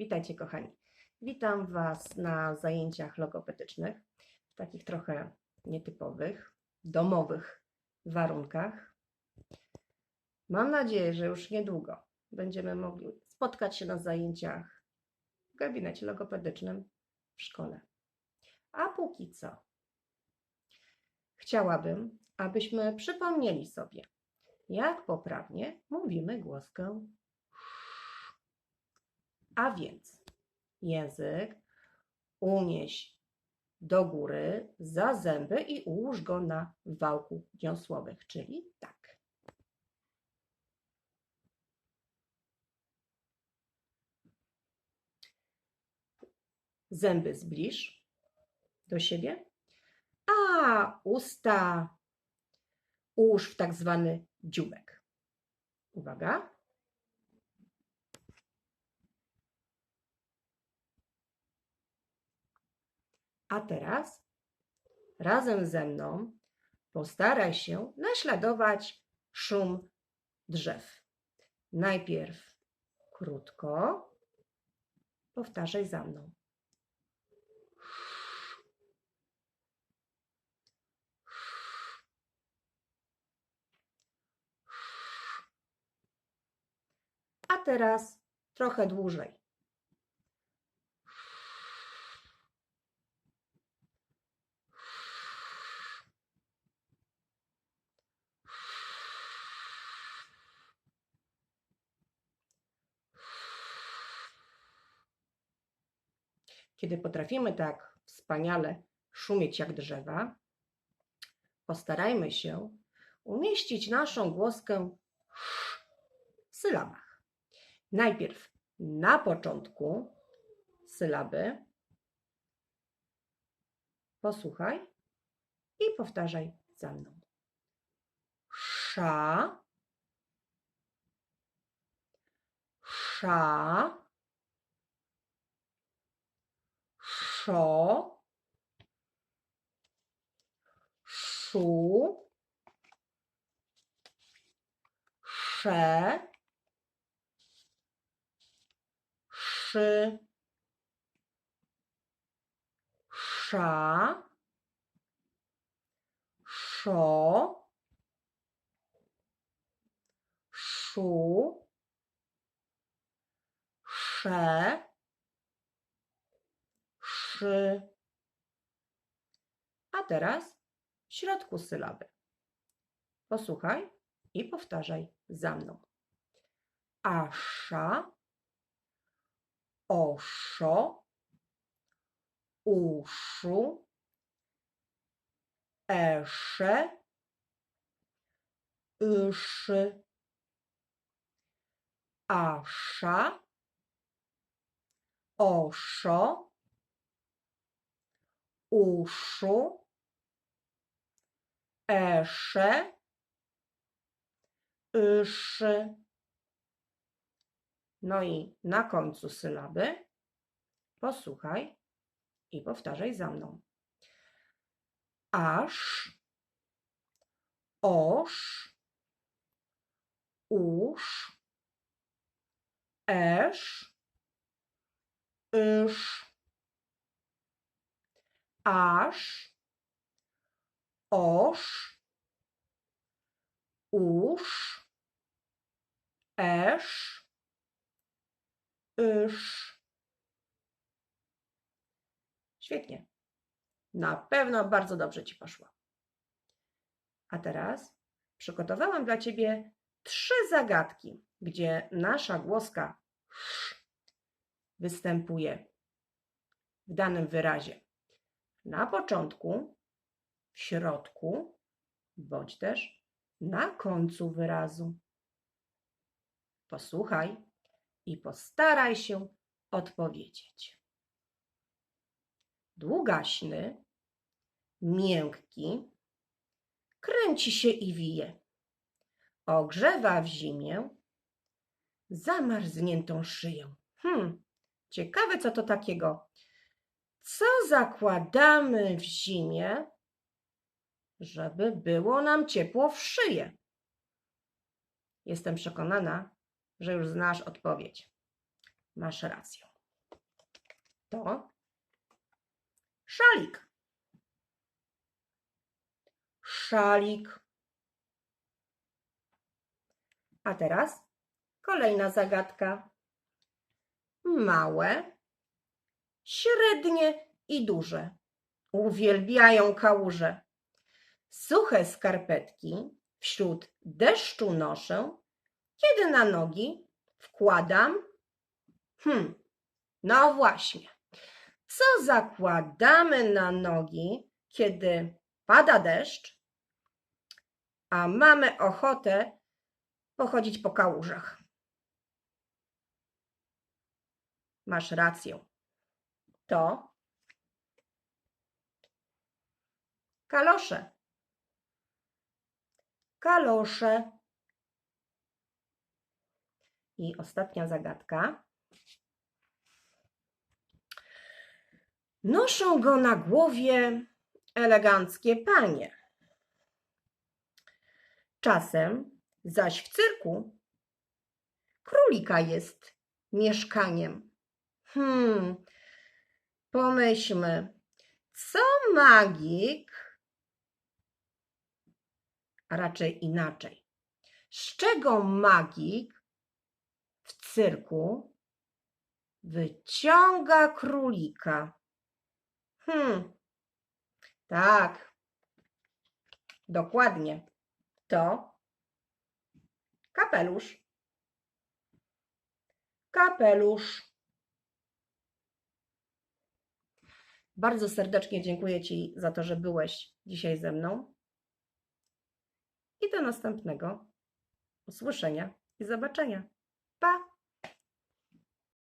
Witajcie, kochani. Witam Was na zajęciach logopedycznych w takich trochę nietypowych, domowych warunkach. Mam nadzieję, że już niedługo będziemy mogli spotkać się na zajęciach w gabinecie logopedycznym w szkole. A póki co, chciałabym, abyśmy przypomnieli sobie, jak poprawnie mówimy głoskę a więc język unieś do góry za zęby i ułóż go na wałku dziąsłowych, czyli tak. Zęby zbliż do siebie, a usta ułóż w tak zwany dziubek. Uwaga. A teraz razem ze mną postaraj się naśladować szum drzew. Najpierw krótko, powtarzaj za mną. A teraz trochę dłużej. Kiedy potrafimy tak wspaniale szumieć jak drzewa, postarajmy się umieścić naszą głoskę w sylabach. Najpierw na początku sylaby posłuchaj i powtarzaj za mną. Sza, sza, szo, szu, sze, szy, sza, szo, szu, sze, szy. A teraz w środku sylaby. Posłuchaj i powtarzaj za mną. Asza, oszo, uszu, esze, yszy, asza, oszo, uszu, esze, yszy. No i na końcu sylaby posłuchaj i powtarzaj za mną. Aż, oż, usz, esz, ysz aż, oż, usz, esz, ysz. Świetnie. Na pewno bardzo dobrze Ci poszło. A teraz przygotowałam dla Ciebie trzy zagadki, gdzie nasza głoska sz występuje w danym wyrazie na początku, w środku, bądź też na końcu wyrazu. Posłuchaj i postaraj się odpowiedzieć. Długaśny, miękki, kręci się i wije. Ogrzewa w zimie zamarzniętą szyję. Hmm, ciekawe co to takiego. Co zakładamy w zimie, żeby było nam ciepło w szyję? Jestem przekonana, że już znasz odpowiedź. Masz rację. to szalik. Szalik. A teraz kolejna zagadka. Małe, średnie i duże. Uwielbiają kałuże. Suche skarpetki wśród deszczu noszę, kiedy na nogi wkładam. Hmm, no właśnie. Co zakładamy na nogi, kiedy pada deszcz, a mamy ochotę pochodzić po kałużach? Masz rację. To kalosze. Kalosze. I ostatnia zagadka. Noszą go na głowie eleganckie panie. Czasem zaś w cyrku królika jest mieszkaniem. Hmm, pomyślmy, co magik, a raczej inaczej, z czego magik w cyrku wyciąga królika? Hmm, tak, dokładnie. To kapelusz. Kapelusz. Bardzo serdecznie dziękuję Ci za to, że byłeś dzisiaj ze mną. I do następnego usłyszenia i zobaczenia. Pa!